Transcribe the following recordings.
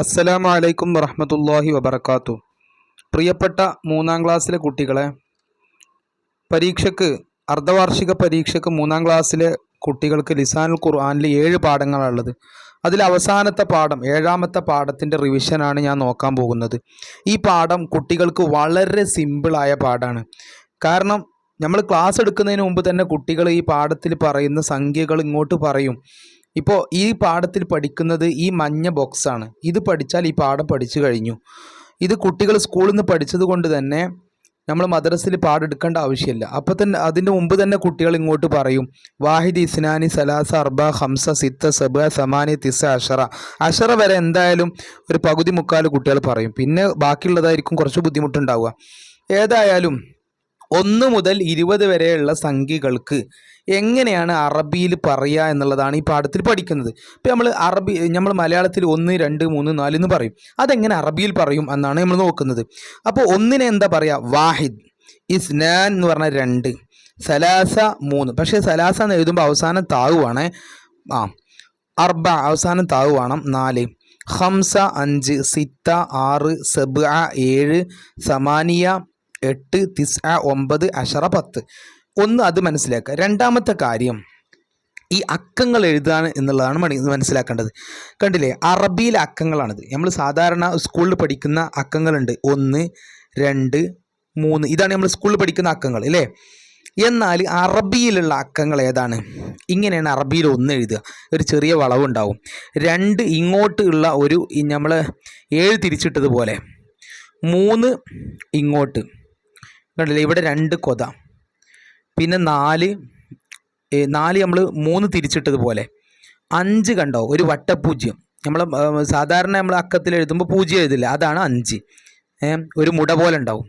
അസ്സലാമു അലൈക്കും വറഹ്മത്തുള്ളാഹി വബർക്കാത്തു പ്രിയപ്പെട്ട മൂന്നാം ക്ലാസ്സിലെ കുട്ടികളെ പരീക്ഷയ്ക്ക് അർദ്ധവാർഷിക പരീക്ഷയ്ക്ക് മൂന്നാം ക്ലാസ്സിലെ കുട്ടികൾക്ക് ലിസാനുൽ ഖുർആനിൽ ഏഴ് പാഠങ്ങളാണുള്ളത്. അതിൽ അവസാനത്തെ പാഠം ഏഴാമത്തെ പാഠത്തിന്റെ റിവിഷനാണ് ഞാൻ നോക്കാൻ പോകുന്നത്. ഈ പാഠം കുട്ടികൾക്ക് വളരെ സിമ്പിളായ പാഠമാണ് കാരണം നമ്മൾ ക്ലാസ് എടുക്കുന്നതിന് മുമ്പ് തന്നെ കുട്ടികൾ ഈ പാഠത്തിൽ പറയുന്ന സംഖ്യകൾ ഇങ്ങോട്ട് പറയും. ഇപ്പോൾ ഈ പാഠത്തിൽ പഠിക്കുന്നത് ഈ മഞ്ഞ ബോക്സാണ് ഇത് പഠിച്ചാൽ ഈ പാഠം പഠിച്ചു കഴിഞ്ഞു. ഇത് കുട്ടികൾ സ്കൂളിൽ നിന്ന് പഠിച്ചത് കൊണ്ട് തന്നെ നമ്മൾ മദ്രസയിൽ പാടെടുക്കേണ്ട ആവശ്യമില്ല. അപ്പോൾ തന്നെ അതിന്റെ മുമ്പ് തന്നെ കുട്ടികൾ ഇങ്ങോട്ട് പറയും വാഹിദ് ഇസ്നാനി സലാസ അർബ ഹംസ സിത്ത സബ സമാനി തിസ അഷറ. അഷറ വരെ എന്തായാലും ഒരു പകുതി മുക്കാൽ കുട്ടികൾ പറയും. പിന്നെ ബാക്കിയുള്ളതായിരിക്കും കുറച്ച് ബുദ്ധിമുട്ടുണ്ടാവുക. ഏതായാലും ഒന്ന് മുതൽ ഇരുപത് വരെയുള്ള സംഖ്യകൾക്ക് എങ്ങനെയാണ് അറബിയിൽ പറയുക എന്നുള്ളതാണ് ഈ പാഠത്തിൽ പഠിക്കുന്നത്. ഇപ്പോൾ നമ്മൾ അറബി നമ്മൾ മലയാളത്തിൽ ഒന്ന് രണ്ട് മൂന്ന് നാല് എന്ന് പറയും. അതെങ്ങനെ അറബിയിൽ പറയും എന്നാണ് നമ്മൾ നോക്കുന്നത്. അപ്പോൾ ഒന്നിനെ എന്താ പറയുക വാഹിദ് ഇസ്നാൻ എന്ന് പറഞ്ഞാൽ രണ്ട് സലാസ മൂന്ന്. പക്ഷേ സലാസ എന്ന് എഴുതുമ്പോൾ അവസാനം താവുവാണ്. ആ അർബ അവസാനം താവുവാണ്. വേണം നാല് ഹംസ അഞ്ച് സിത്ത ആറ് സബ് ഏഴ് സമാനിയ എട്ട് തിസ് ആ ഒമ്പത് അഷറ പത്ത്. ഒന്ന് അത് മനസ്സിലാക്കുക. രണ്ടാമത്തെ കാര്യം ഈ അക്കങ്ങൾ എഴുതാൻ എന്നുള്ളതാണ് മനസ്സിലാക്കേണ്ടത്. കണ്ടില്ലേ? അറബിയിലെ അക്കങ്ങളാണിത്. നമ്മൾ സാധാരണ സ്കൂളിൽ പഠിക്കുന്ന അക്കങ്ങളുണ്ട്. ഒന്ന് രണ്ട് മൂന്ന്. ഇതാണ് നമ്മൾ സ്കൂളിൽ പഠിക്കുന്ന അക്കങ്ങൾ അല്ലേ എന്നാൽ അറബിയിലുള്ള അക്കങ്ങൾ ഏതാണ്? ഇങ്ങനെയാണ് അറബിയിൽ ഒന്ന് എഴുതുക. ഒരു ചെറിയ വളവുണ്ടാവും രണ്ട് ഇങ്ങോട്ട് ഉള്ള ഒരു നമ്മൾ ഏഴ് തിരിച്ചിട്ടതുപോലെ. മൂന്ന് ഇങ്ങോട്ട്. കണ്ടില്ലേ? ഇവിടെ രണ്ട് കൊത. പിന്നെ നാല് നാല് നമ്മൾ മൂന്ന് തിരിച്ചിട്ടതുപോലെ. അഞ്ച് കണ്ടോ? ഒരു വട്ടപൂജ്യം. നമ്മൾ സാധാരണ നമ്മൾ അക്കത്തിൽ എഴുതുമ്പോൾ പൂജ്യം എഴുതില്ല. അതാണ് അഞ്ച്. ഒരു മുട പോലെ ഉണ്ടാവും.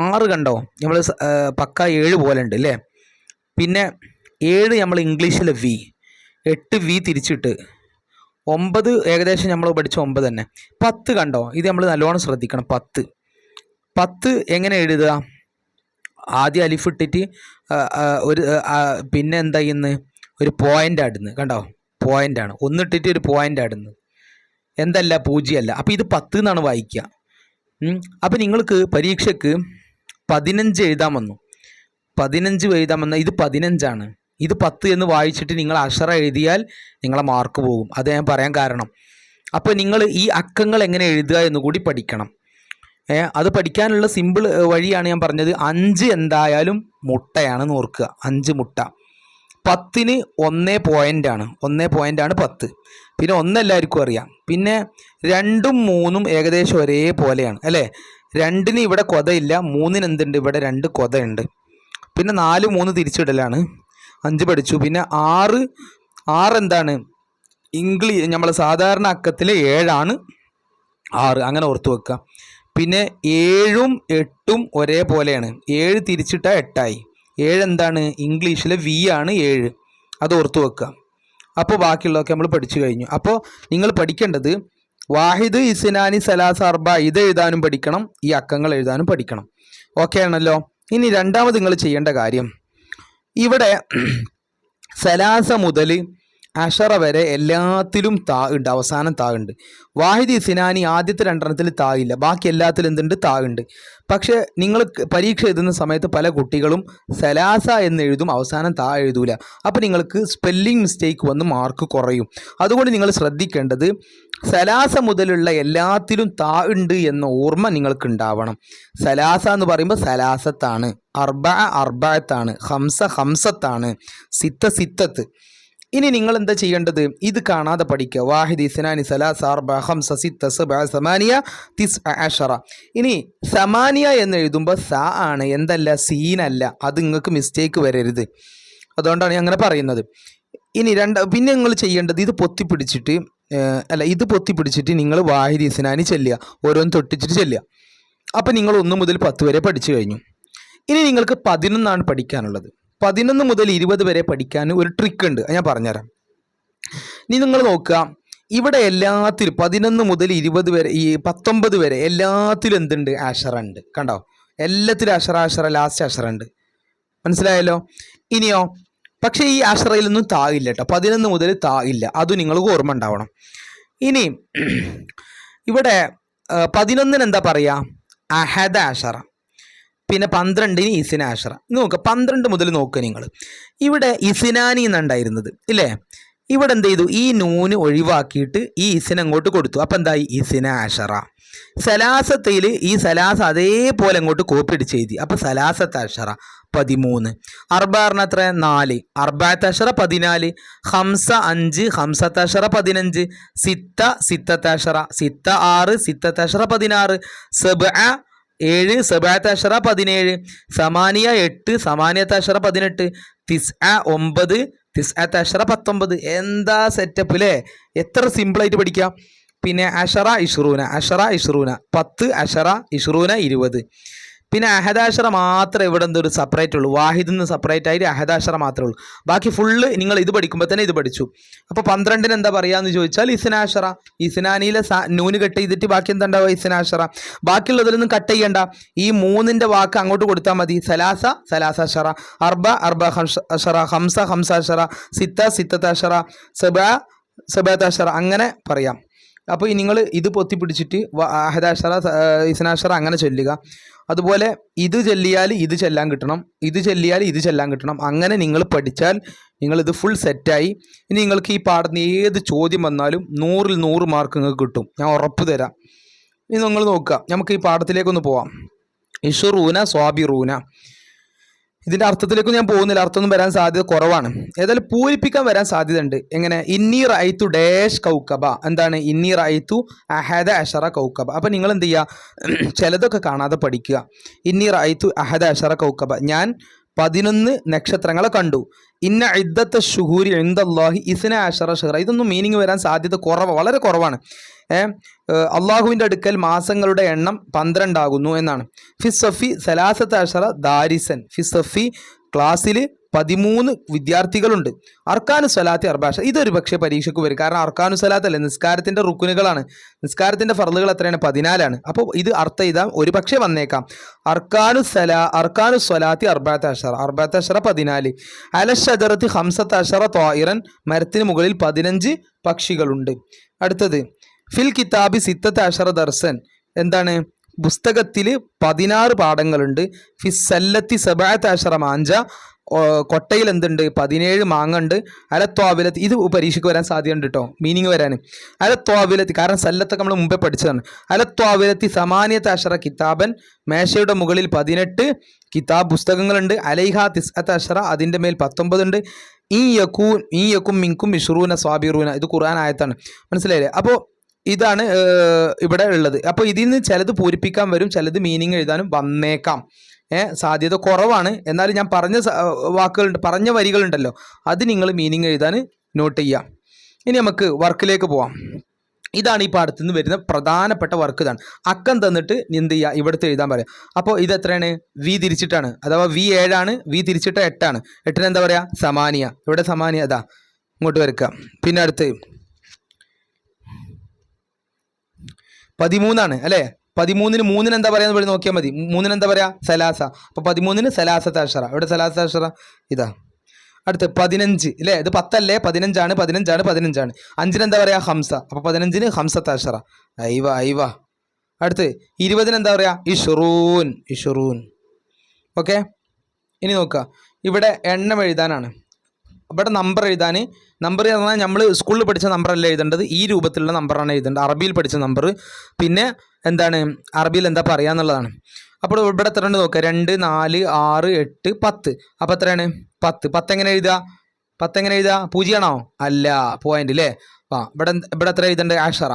ആറ് കണ്ടോ? നമ്മൾ പക്ക ഏഴ് പോലെ ഉണ്ട് അല്ലേ പിന്നെ ഏഴ് നമ്മൾ ഇംഗ്ലീഷിൽ വി. എട്ട് വി തിരിച്ചിട്ട്. ഒമ്പത് ഏകദേശം നമ്മൾ പഠിച്ച ഒമ്പത് തന്നെ. പത്ത് കണ്ടോ? ഇത് നമ്മൾ നല്ലോണം ശ്രദ്ധിക്കണം. പത്ത്. പത്ത് എങ്ങനെ എഴുതുക? ആദ്യം അലിഫ് ഇട്ടിട്ട് ഒരു പിന്നെ എന്താ ചെയ്യുന്നത് ഒരു പോയിന്റ് ആടുന്നു കണ്ടോ? പോയിന്റ് ആണ്. ഒന്നിട്ടിട്ട് ഒരു പോയിന്റ് ആടുന്നു എന്തല്ല? പൂജ്യമല്ല. അപ്പോൾ ഇത് പത്ത് എന്നാണ് വായിക്കുക. അപ്പോൾ നിങ്ങൾക്ക് പരീക്ഷയ്ക്ക് പതിനഞ്ച് എഴുതാൻ വന്നു. പതിനഞ്ച് എഴുതാൻ വന്നാൽ ഇത് പതിനഞ്ചാണ്. ഇത് പത്ത് എന്ന് വായിച്ചിട്ട് നിങ്ങൾ അഷറ എഴുതിയാൽ നിങ്ങളെ മാർക്ക് പോകും. അത് ഞാൻ പറയാൻ കാരണം. അപ്പോൾ നിങ്ങൾ ഈ അക്കങ്ങൾ എങ്ങനെ എഴുതുക എന്നുകൂടി പഠിക്കണം. അത് പഠിക്കാനുള്ള സിമ്പിൾ വഴിയാണ് ഞാൻ പറഞ്ഞത്. അഞ്ച് എന്തായാലും മുട്ടയാണ് ഓർക്കുക. അഞ്ച് മുട്ട. പത്തിന് ഒന്നേ പോയിന്റ് ആണ്. ഒന്നേ ആണ് പത്ത്. പിന്നെ ഒന്നെല്ലാവർക്കും അറിയാം. പിന്നെ രണ്ടും മൂന്നും ഏകദേശം ഒരേപോലെയാണ് അല്ലേ? രണ്ടിന് ഇവിടെ കൊതയില്ല മൂന്നിന് എന്തുണ്ട്? ഇവിടെ രണ്ട് കൊതയുണ്ട്. പിന്നെ നാല് മൂന്ന് തിരിച്ചിടലാണ്. അഞ്ച് പഠിച്ചു. പിന്നെ ആറ് ആറ് എന്താണ്? ഇംഗ്ലീഷ് നമ്മൾ സാധാരണ അക്കത്തിൽ ഏഴാണ്. ആറ്. അങ്ങനെ ഓർത്ത് വെക്കുക. പിന്നെ ഏഴും എട്ടും ഒരേപോലെയാണ്. ഏഴ് തിരിച്ചിട്ട എട്ടായി. ഏഴ് എന്താണ്? ഇംഗ്ലീഷിലെ വി ആണ് ഏഴ്. അത് ഓർത്തു വെക്കുക. അപ്പോൾ ബാക്കിയുള്ളതൊക്കെ നമ്മൾ പഠിച്ചു കഴിഞ്ഞു. അപ്പോൾ നിങ്ങൾ പഠിക്കേണ്ടത് വാഹിദ് ഇസ്നാനി സലാസ് അർബ ഇത് എഴുതാനും പഠിക്കണം ഈ അക്കങ്ങൾ എഴുതാനും പഠിക്കണം. ഓക്കെ ആണല്ലോ? ഇനി രണ്ടാമത് നിങ്ങൾ ചെയ്യേണ്ട കാര്യം. ഇവിടെ സലാസ മുതൽ അഷറ വരെ എല്ലാത്തിലും താ ഉണ്ട് അവസാനം താ ഉണ്ട്. വാഹിദി സിനാനി ആദ്യത്തെ രണ്ടെണ്ണത്തിൽ താ ഇല്ല. ബാക്കി എല്ലാത്തിലും എന്തുണ്ട്? താ ഉണ്ട്. പക്ഷേ നിങ്ങൾ പരീക്ഷ എഴുതുന്ന സമയത്ത് പല കുട്ടികളും സലാസ എന്ന് എഴുതും അവസാനം താ എഴുതൂല. അപ്പോൾ നിങ്ങൾക്ക് സ്പെല്ലിംഗ് മിസ്റ്റേക്ക് വന്ന് മാർക്ക് കുറയും. അതുകൊണ്ട് നിങ്ങൾ ശ്രദ്ധിക്കേണ്ടത് സലാസ മുതലുള്ള എല്ലാത്തിലും താ ഉണ്ട് എന്ന ഓർമ്മ നിങ്ങൾക്ക് ഉണ്ടാവണം. സലാസ എന്ന് പറയുമ്പോൾ സലാസത്താണ്. അർബ അർബത്താണ് ഹംസ ഹംസത്താണ് സിത്ത സിത്തത്ത്. ഇനി നിങ്ങൾ എന്താ ചെയ്യേണ്ടത്? ഇത് കാണാതെ പഠിക്കുക. വാഹിദ് ഇസ്നാനി സലാസ അർബ ഹംസ സിത്ത സബ സമാനിയ തിസ് അഷറ. ഇനി സമാനിയ എന്ന് എഴുതുമ്പോൾ സ ആണ്. എന്തല്ല? സീനല്ല അത് നിങ്ങൾക്ക് മിസ്റ്റേക്ക് വരരുത്. അതുകൊണ്ടാണ് ഞാൻ അങ്ങനെ പറയുന്നത്. ഇനി രണ്ട് പിന്നെ നിങ്ങൾ ചെയ്യേണ്ടത് ഇത് പൊത്തിപ്പിടിച്ചിട്ട് അല്ല ഇത് പൊത്തിപ്പിടിച്ചിട്ട് നിങ്ങൾ വാഹിദ് ഇസ്നാനി ചെല്ലുക. ഓരോന്ന് തൊട്ടിച്ചിട്ട് ചെല്ലുക. അപ്പോൾ നിങ്ങൾ ഒന്ന് മുതൽ പത്ത് വരെ പഠിച്ചു കഴിഞ്ഞു. ഇനി നിങ്ങൾക്ക് പതിനൊന്നാണ് പഠിക്കാനുള്ളത്. പതിനൊന്ന് മുതൽ ഇരുപത് വരെ പഠിക്കാൻ ഒരു ട്രിക്ക് ഉണ്ട്. ഞാൻ പറഞ്ഞുതരാം. ഇനി നിങ്ങൾ നോക്കുക. ഇവിടെ എല്ലാത്തിലും പതിനൊന്ന് മുതൽ ഇരുപത് വരെ ഈ പത്തൊമ്പത് വരെ എല്ലാത്തിലും എന്തുണ്ട്? അഷറ ഉണ്ട്. കണ്ടോ? എല്ലാത്തിലും അഷറ അഷറ ലാസ്റ്റ് അഷറ ഉണ്ട്. മനസ്സിലായല്ലോ? ഇനിയോ? പക്ഷേ ഈ അഷറയിലൊന്നും താ ഇല്ല കേട്ടോ. പതിനൊന്ന് മുതൽ താ ഇല്ല. അതും നിങ്ങൾക്ക് ഓർമ്മ ഉണ്ടാവണം. ഇനി ഇവിടെ പതിനൊന്നിന് എന്താ പറയുക അഹദ അഷറ പിന്നെ പന്ത്രണ്ടിന് ഇസിന അഷറ ഇത് നോക്കുക പന്ത്രണ്ട് മുതൽ നോക്കുക നിങ്ങൾ ഇവിടെ ഇസിനാനി എന്നുണ്ടായിരുന്നത് ഇല്ലേ? ഇവിടെ എന്ത് ചെയ്തു? ഈ നൂന് ഒഴിവാക്കിയിട്ട് ഈ ഇസിന് അങ്ങോട്ട് കൊടുത്തു. അപ്പം എന്തായി? ഇസിന അഷറ സലാസത്തിൽ ഈ സലാസ അതേപോലെ അങ്ങോട്ട് കോപ്പി അടിച്ച് എഴുതി. അപ്പം സലാസത്ത് അഷറ പതിമൂന്ന്. അർബാറിന് എത്ര? നാല്. അർബാത്ത് അഷറ പതിനാല്. ഹംസ അഞ്ച് ഹംസത്ത് അഷറ പതിനഞ്ച്. സിത്ത സിത്തത്ത് സിത്ത ആറ് സിത്തത്ത് പതിനാറ്. സെബ ഏഴ് സെബാത്ത് അഷറ പതിനേഴ് സമാനിയ എട്ട് സമാനിയത്ത് അഷറ പതിനെട്ട് തിസ് ഒമ്പത് തിസ് അഷറ പത്തൊമ്പത്. എന്താ സെറ്റപ്പ് അല്ലേ എത്ര സിമ്പിളായിട്ട് പഠിക്കാം? പിന്നെ അഷറ ഇഷ്റൂന അഷറ ഇഷ്റൂന പത്ത് അഷറ ഇഷ്റൂന ഇരുപത്. പിന്നെ അഹദാശറ മാത്രമേ ഇവിടെ എന്തൊരു സെപ്പറേറ്റ് ഉള്ളൂ. വാഹിദിൽ നിന്ന് സെപ്പറേറ്റ് ആയിട്ട് അഹദാശറ മാത്രമേ ഉള്ളൂ. ബാക്കി ഫുള്ള് നിങ്ങൾ ഇത് പഠിക്കുമ്പോൾ തന്നെ ഇത് പഠിച്ചു. അപ്പോൾ പന്ത്രണ്ടിന് എന്താ പറയാന്ന് ചോദിച്ചാൽ ഇസ്നാഷറ ഇസിനാനിയിലെ നൂന് കട്ട് ചെയ്തിട്ട് ബാക്കി എന്താ ഉണ്ടാവുക ഇസ്നാഷറ ബാക്കിയുള്ളതിലൊന്നും കട്ട് ചെയ്യണ്ട. ഈ മൂന്നിന്റെ വാക്ക് അങ്ങോട്ട് കൊടുത്താൽ മതി. സലാസ സലാസ അഷറ അർബ അർബ ഹംഷറ ഹംസ ഹംസ അഷറ സിത്ത സിത്തത്താഷറ സെബ സബ സബാത്ത് അങ്ങനെ പറയാം. അപ്പോൾ നിങ്ങൾ ഇത് പൊത്തി പിടിച്ചിട്ട് വ- അഹദാഷറ ഇസ്നാഷറ അങ്ങനെ ചൊല്ലുക. അതുപോലെ ഇത് ചെല്ലിയാൽ ഇത് ചെല്ലാൻ കിട്ടണം ഇത് ചെല്ലിയാൽ ഇത് ചെല്ലാൻ കിട്ടണം. അങ്ങനെ നിങ്ങൾ പഠിച്ചാൽ നിങ്ങളിത് ഫുൾ സെറ്റായി ഇനി നിങ്ങൾക്ക് ഈ പാടുന്ന ഏത് ചോദ്യം വന്നാലും നൂറിൽ നൂറ് മാർക്ക് നിങ്ങൾക്ക് കിട്ടും. ഞാൻ ഉറപ്പ് തരാം. ഇനി നിങ്ങൾ നോക്കുക. നമുക്ക് ഈ പാഠത്തിലേക്കൊന്ന് പോവാം. ഇഷുറൂന സ്വാബിറൂന. ഇതിന്റെ അർത്ഥത്തിലേക്ക് ഞാൻ പോകുന്നില്ല. അർത്ഥമൊന്നും വരാൻ സാധ്യത കുറവാണ്. ഏതായാലും പൂരിപ്പിക്കാൻ വരാൻ സാധ്യതയുണ്ട്. എങ്ങനെ? ഇന്നി റൈത്തു ഡാഷ് കൗക്കബ എന്താണ്? ഇന്നി റൈത്തു അഹദ അഷറ കൗക്കബ അപ്പം നിങ്ങൾ എന്ത് ചെയ്യുക? ചിലതൊക്കെ കാണാതെ പഠിക്കുക. ഇന്നി റൈത്തു അഹദ അഷറ കൗക്കബ ഞാൻ പതിനൊന്ന് നക്ഷത്രങ്ങളെ കണ്ടു. ഇന്ന ഇദ്ദത്തെ ഷുഹൂരി എന്തല്ലാഹി ഇസ്ന അഷറ ഷഹറ. ഇതൊന്നും മീനിങ് വരാൻ സാധ്യത കുറവ് വളരെ കുറവാണ്. അള്ളാഹുവിന്റെ അടുക്കൽ മാസങ്ങളുടെ എണ്ണം പന്ത്രണ്ടാകുന്നു എന്നാണ്. ഫിസഫി സലാസത്ത് അഷറ ദാരിസൻ. ഫിസഫി ക്ലാസ്സിൽ പതിമൂന്ന് വിദ്യാർത്ഥികളുണ്ട്. അർക്കാനു സ്വലാത്തി അർബാഷ. ഇതൊരു പക്ഷേ പരീക്ഷയ്ക്ക് വരും. കാരണം അർക്കാനു സ്വലാത്ത് അല്ലേ? നിസ്കാരത്തിന്റെ റുക്കുനുകളാണ്. നിസ്കാരത്തിന്റെ ഫർദുകൾ എത്രയാണ്? പതിനാലാണ്. അപ്പോൾ ഇത് അർത്ഥം ഇതാ ഒരു പക്ഷേ വന്നേക്കാം. അർക്കാനു സലാ അർക്കാനു സ്വലാത്തി അർബാത്ത് അഷറ. അർബാത്ത് അഷറ പതിനാല്. അലഷറത്തി ഹംസത്ത് അഷറ തോയിറൻ മരത്തിന് മുകളിൽ പതിനഞ്ച് പക്ഷികളുണ്ട്. അടുത്തത് ഫിൽ കിതാബി സിത്തത്ത് അഷറ ദർസൻ. എന്താണ്? പുസ്തകത്തിൽ പതിനാറ് പാഠങ്ങളുണ്ട്. ഫിസല്ലത്തി സബാത്ത് അഷറ മാഞ്ച. കൊട്ടയിൽ എന്തുണ്ട്? പതിനേഴ് മാങ്ങ ഉണ്ട്. അലത്വാവിലത്തി ഇത് പരീക്ഷയ്ക്ക് വരാൻ സാധ്യതയുണ്ട് കേട്ടോ മീനിങ് വരാൻ അലത്വാവിലത്തി കാരണം സല്ലത്തൊക്കെ നമ്മൾ മുമ്പേ പഠിച്ചതാണ്. അലത്വാവിലത്തി സമാനിയത്ത് അഷറ കിതാബൻ. മേശയുടെ മുകളിൽ പതിനെട്ട് കിതാബ് പുസ്തകങ്ങളുണ്ട്. അലൈഹ തിസ്അത്ത് അഷറ. അതിന്റെ മേൽ പത്തൊമ്പതുണ്ട് ഈ യക്കൂൻ ഈ യക്കും മിങ്കും മിഷ്റൂന സ്വാബിറൂന. ഇത് ഖുർആൻ ആയത്താണ്. മനസ്സിലായില്ലേ? അപ്പോൾ ഇതാണ് ഇവിടെ ഉള്ളത്. അപ്പോൾ ഇതിൽ നിന്ന് ചിലത് പൂരിപ്പിക്കാൻ വരും. ചിലത് മീനിങ് എഴുതാനും വന്നേക്കാം. സാധ്യത കുറവാണ്. എന്നാലും ഞാൻ പറഞ്ഞ വാക്കുകളുണ്ട് പറഞ്ഞ വരികളുണ്ടല്ലോ. അത് നിങ്ങൾ മീനിങ് എഴുതാൻ നോട്ട് ചെയ്യാം ഇനി നമുക്ക് വർക്കിലേക്ക് പോവാം. ഇതാണ് ഈ പാഠത്തിൽ നിന്ന് വരുന്ന പ്രധാനപ്പെട്ട വർക്ക് ഇതാണ്. അക്കം തന്നിട്ട് എന്ത് ചെയ്യുക? ഇവിടുത്തെ എഴുതാൻ പറയാം അപ്പോൾ ഇത് എത്രയാണ്? വി തിരിച്ചിട്ടാണ്. അഥവാ വി ഏഴാണ് വി തിരിച്ചിട്ട് എട്ടാണ്. എട്ടിന് എന്താ പറയുക? സമാനിയ. ഇവിടെ സമാനിയ അതാ. ഇങ്ങോട്ട് വരക്കുക പിന്നെ അടുത്ത്. പതിമൂന്നാണ് അല്ലേ? പതിമൂന്നിന് മൂന്നിന് എന്താ പറയാന്ന് ഇവിടെ നോക്കിയാൽ മതി. മൂന്നിന് എന്താ പറയാ? സലാസ. അപ്പോൾ പതിമൂന്നിന് സലാസത്ത് അഷറ. ഇവിടെ സലാസ അഷറ? ഇതാ. അടുത്ത് പതിനഞ്ച്. ഇല്ലേ? ഇത് പത്തല്ലേ? പതിനഞ്ചാണ് പതിനഞ്ചാണ് പതിനഞ്ചാണ്. അഞ്ചിന് എന്താ പറയാ? ഹംസ. അപ്പോൾ പതിനഞ്ചിന് ഹംസത്ത് അഷറ. ഐവ ഐവ അടുത്ത് ഇരുപതിന് എന്താ പറയാ? ഇഷുറൂൻ. ഇഷുറൂൻ. ഓക്കെ? ഇനി നോക്കുക. ഇവിടെ എണ്ണം എഴുതാനാണ്. ഇവിടെ നമ്പർ എഴുതാൻ നമ്പർ പറഞ്ഞാൽ നമ്മൾ സ്കൂളിൽ പഠിച്ച നമ്പറല്ല എഴുതേണ്ടത്? ഈ രൂപത്തിലുള്ള നമ്പറാണ് എഴുതേണ്ടത്. അറബിയിൽ പഠിച്ച നമ്പർ പിന്നെ എന്താണ്? അറബിയിൽ എന്താ പറയുക എന്നുള്ളതാണ്. അപ്പോൾ ഇവിടെ എത്ര ഉണ്ട് നോക്കുക രണ്ട് നാല് ആറ് എട്ട് പത്ത്. അപ്പോൾ എത്രയാണ്? പത്ത്. പത്ത് എങ്ങനെ എഴുതുക? പത്ത് എങ്ങനെ എഴുതുക? പൂജ്യമാണോ? അല്ല പോയിന്റ് അല്ലേ ആ ഇവിടെ ഇവിടെ എത്ര എഴുതേണ്ടത് ആഷറ.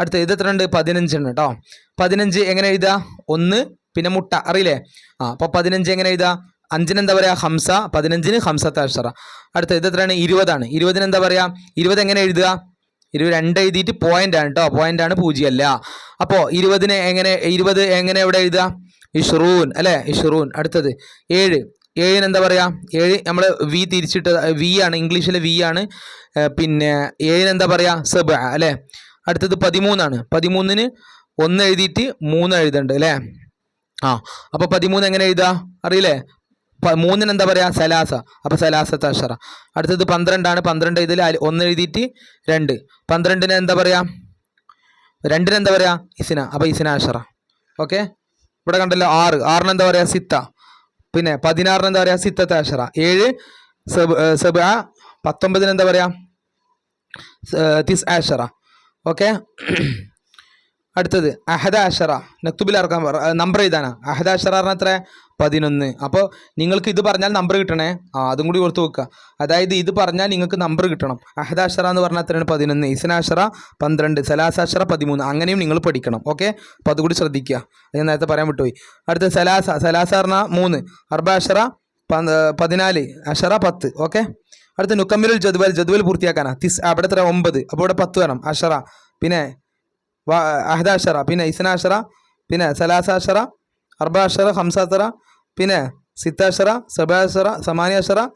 അടുത്ത് ഇത് എത്ര ഉണ്ട് പതിനഞ്ചുണ്ട് കേട്ടോ പതിനഞ്ച് എങ്ങനെ എഴുതുക? ഒന്ന് പിന്നെ മുട്ട. അറിയില്ലേ? ആ അപ്പോൾ പതിനഞ്ച് എങ്ങനെ എഴുതുക? അഞ്ചിന് എന്താ പറയുക ഹംസ. പതിനഞ്ചിന് ഹംസത്തെ അഷറ അടുത്ത ഇത് എത്രയാണ്? ഇരുപതാണ്. ഇരുപതിന് എന്താ പറയുക ഇരുപത് എങ്ങനെ എഴുതുക? ഇരുപത് രണ്ട് എഴുതിയിട്ട് പോയിന്റ് ആണ് കേട്ടോ പോയിന്റ് ആണ് പൂജ്യം അല്ല അപ്പോൾ ഇരുപതിനെ എങ്ങനെ ഇരുപത് എങ്ങനെ എവിടെ എഴുതുക? ഇഷ്റൂൻ അല്ലേ? ഇഷ്റൂൻ. അടുത്തത്. ഏഴ്. ഏഴിന് എന്താ പറയുക ഏഴ് നമ്മൾ വി തിരിച്ചിട്ട് വി ആണ് ഇംഗ്ലീഷിലെ വി ആണ്. പിന്നെ ഏഴിന് എന്താ പറയുക സബ അല്ലേ? അടുത്തത് പതിമൂന്നാണ്. പതിമൂന്നിന് ഒന്ന് എഴുതിയിട്ട് മൂന്ന് എഴുതണ്ട് അല്ലേ? ആ അപ്പോൾ പതിമൂന്ന് എങ്ങനെ എഴുതുക? അറിയില്ലേ? മൂന്നിന് എന്താ പറയുക സലാസ. അപ്പോൾ സലാസത്ത് അഷറ. അടുത്തത് പന്ത്രണ്ടാണ്. പന്ത്രണ്ട് ഇതിൽ ഒന്ന് എഴുതിയിട്ട് രണ്ട്. പന്ത്രണ്ടിന് എന്താ പറയുക രണ്ടിന് എന്താ പറയുക ഇസിന. അപ്പോൾ ഇസിന അഷറ. ഓക്കെ? ഇവിടെ കണ്ടല്ലോ ആറ്. ആറിന് എന്താ പറയുക സിത്ത. പിന്നെ പതിനാറിന് എന്താ പറയുക സിത്തത്തെ അഷറ. ഏഴ് സെബ് സെബ പത്തൊമ്പതിന് എന്താ പറയുക തിസ് ആഷറ ഓക്കെ? അടുത്തത് അഹദ അഷറ നക്തുബിൽ ഇറക്കാൻ നമ്പർ എഴുതാനാ അഹദ അഷറ പറഞ്ഞാൽ എത്ര? പതിനൊന്ന്. അപ്പോൾ നിങ്ങൾക്ക് ഇത് പറഞ്ഞാൽ നമ്പർ കിട്ടണേ. ആ അതും കൂടി ഓർത്ത് വെക്കുക. അതായത് ഇത് പറഞ്ഞാൽ നിങ്ങൾക്ക് നമ്പർ കിട്ടണം. അഹദ അഷറ എന്ന് പറഞ്ഞാൽ എത്രയാണ്? പതിനൊന്ന്. ഇസനാഷറ പന്ത്രണ്ട്. സലാസ അഷറ പതിമൂന്ന്. അങ്ങനെയും നിങ്ങൾ പഠിക്കണം. ഓക്കെ? അപ്പോൾ അതുകൂടി ശ്രദ്ധിക്കുക. ഞാൻ നേരത്തെ പറയാൻ വിട്ടുപോയി. അടുത്ത സലാസ സലാസ പറഞ്ഞാൽ മൂന്ന്. അർബ അഷറ പന്ത് പതിനാല്. അഷറ പത്ത്. ഓക്കെ? അടുത്ത നുക്കമ്മിലുൽ ജദ്വൽ. ജദ്വൽ പൂർത്തിയാക്കാനാ. തിസ് അവിടെ എത്ര? ഒമ്പത്. അപ്പോൾ ഇവിടെ പത്ത് വേണം. അഷറ പിന്നെ വ- അഹദ അഷറ പിന്നെ ഇസ്നാഷറ പിന്നെ സലാസാഷറ അർബാഷറ ഹംസാസറ പിന്നെ സിത്താഷറ സബാഷറ സമാനിയാഷറ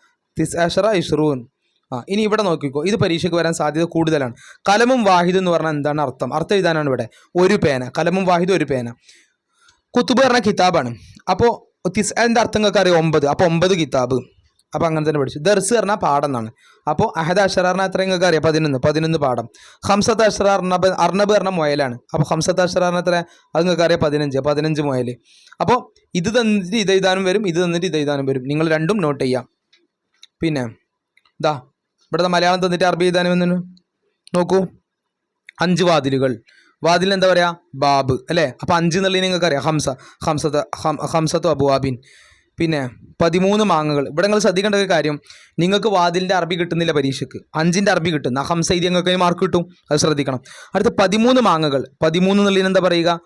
തിസ് ഇഷ്റൂൻ. ആ ഇനി ഇവിടെ നോക്കിക്കോ. ഇത് പരീക്ഷയ്ക്ക് വരാൻ സാധ്യത കൂടുതലാണ്. കലമും വാഹിദ് എന്ന് പറഞ്ഞാൽ എന്താണ് അർത്ഥം? അർത്ഥം എഴുതാനാണ് ഇവിടെ. ഒരു പേന. കലമും വാഹിദ് ഒരു പേന. കുത്തുബ് പറഞ്ഞ കിതാബാണ്. അപ്പോൾ തിസ് എന്താ അർത്ഥം നിങ്ങൾക്ക് അറിയാം? ഒമ്പത്. അപ്പോൾ ഒമ്പത് കിതാബ്. അപ്പോൾ അങ്ങനെ തന്നെ പഠിച്ചു. ദർസ് പറഞ്ഞാൽ പാഠം എന്നാണ്. അപ്പോൾ അഹദ് അഷറാറിന് അത്ര നിങ്ങൾക്ക് അറിയാം? പതിനൊന്ന് പതിനൊന്ന് പാഠം. ഹംസത്ത് അഷറാർ അർണബ് അർണബ് പറഞ്ഞ മുയലാണ്. അപ്പോൾ ഹംസത്ത് അഷറാറിന് അത്ര അത് നിങ്ങൾക്ക് അറിയാം പതിനഞ്ച്. പതിനഞ്ച് മുയൽ അപ്പോൾ ഇത് തന്നിട്ട് ഇത് എഴുതാനും വരും ഇത് തന്നിട്ട് ഇത് എഴുതാനും വരും. നിങ്ങൾ രണ്ടും നോട്ട് ചെയ്യാം. പിന്നെ ഇതാ ഇവിടുത്തെ മലയാളം തന്നിട്ട് അറബി എഴുതാനും വന്നു നോക്കൂ. അഞ്ച് വാതിലുകൾ. വാതിൽ എന്താ പറയുക ബാബ്. അല്ലേ? അപ്പോൾ അഞ്ച് എന്നുള്ളത് നിങ്ങൾക്ക് അറിയാം. ഹംസ ഹംസത്ത് ഹംസത്തു അബുവാബിൻ. പിന്നെ പതിമൂന്ന് മാങ്ങകൾ. ഇവിടെ നിങ്ങൾ ശ്രദ്ധിക്കേണ്ട ഒരു കാര്യം. നിങ്ങൾക്ക് വാതിലിന്റെ അറബി കിട്ടുന്നില്ല പരീക്ഷയ്ക്ക്. അഞ്ചിന്റെ അറബി കിട്ടും. നഹം ഹംസ എഴുതി നിങ്ങൾക്ക് മാർക്ക് കിട്ടും. അത് ശ്രദ്ധിക്കണം. അടുത്ത പതിമൂന്ന് മാങ്ങകൾ. പതിമൂന്ന് എന്നുള്ളതിന് എന്താ പറയുക?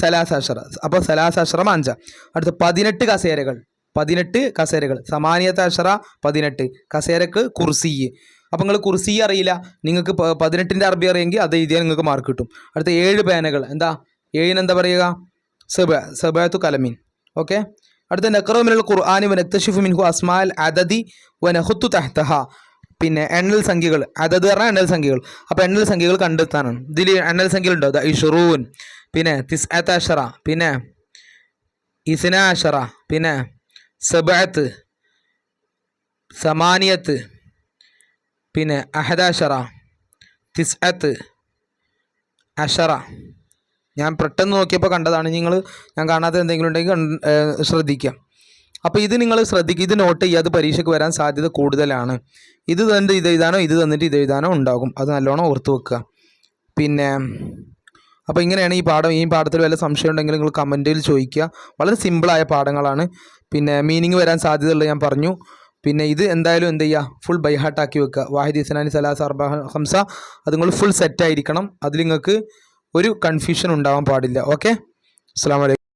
സലാസാഷറ അപ്പോൾ സലാസാഷറം അഞ്ച. അടുത്ത പതിനെട്ട് കസേരകൾ. പതിനെട്ട് കസേരകൾ. സമാനിയത്ത് അഷറ പതിനെട്ട്. കസേരക്ക് കുർസി. അപ്പോൾ നിങ്ങൾ കുർസി അറിയില്ല. നിങ്ങൾക്ക് പതിനെട്ടിന്റെ അറബി അറിയെങ്കിൽ അത് എഴുതിയാൽ നിങ്ങൾക്ക് മാർക്ക് കിട്ടും. അടുത്ത ഏഴ് പേനകൾ. എന്താ? ഏഴിനെന്താ പറയുക? സബ സെബാത്തു കലമീൻ. ഓക്കെ? അടുത്ത നക്രോമിനൽ ഖുർആാനി വനക്തഷിഫു മിൻഹു അസ്മാൽ അദദി വനഹുത്തു തഹ്തഹ. പിന്നെ എണ്ണൽ സംഖ്യകൾ. അതത് പറഞ്ഞാൽ എണ്ണൽ സംഖ്യകൾ. അപ്പോൾ എണ്ണൽ സംഖ്യകൾ കണ്ടെത്താനാണ്. ഇതിൽ എണ്ണൽ സംഖ്യകളുണ്ടോ? ദ ഇഷറൂൻ പിന്നെ തിസ് അഷറ. പിന്നെ ഇസ്ന അഷറ. പിന്നെ സബഅത്ത്. സമാനിയത്ത്. പിന്നെ അഹദാഷറ തിസ്അത്ത് അഷറ. ഞാൻ പെട്ടെന്ന് നോക്കിയപ്പോൾ കണ്ടതാണ്. നിങ്ങൾ ഞാൻ കാണാത്ത എന്തെങ്കിലും ഉണ്ടെങ്കിൽ ശ്രദ്ധിക്കാം. അപ്പോൾ ഇത് നിങ്ങൾ ശ്രദ്ധിക്കുക ഇത് നോട്ട് ചെയ്യുക. അത് പരീക്ഷയ്ക്ക് വരാൻ സാധ്യത കൂടുതലാണ്. ഇത് തന്നിട്ട് ഇത് എഴുതാനോ ഇത് തന്നിട്ട് ഇത് എഴുതാനോ ഉണ്ടാകും. അത് നല്ലോണം ഓർത്ത് വെക്കുക. പിന്നെ അപ്പോൾ ഇങ്ങനെയാണ് ഈ പാഠം. ഈ പാഠത്തിൽ വല്ല സംശയം ഉണ്ടെങ്കിൽ നിങ്ങൾ കമന്റിൽ ചോദിക്കുക. വളരെ സിമ്പിളായ പാഠങ്ങളാണ്. പിന്നെ മീനിങ് വരാൻ സാധ്യതയുള്ളത് ഞാൻ പറഞ്ഞു. പിന്നെ ഇത് എന്തായാലും എന്ത് ചെയ്യുക? ഫുൾ ബൈഹാർട്ടാക്കി വെക്കുക. വാഹിദ് ഇസ്ലാനി സലാ സർബ ഹംസ. അത് നിങ്ങൾ ഫുൾ സെറ്റായിരിക്കണം അതിൽ നിങ്ങൾക്ക് ഒരു കൺഫ്യൂഷൻ ഉണ്ടാവാൻ പാടില്ല. ഓക്കെ അസ്സാം വലൈക്കും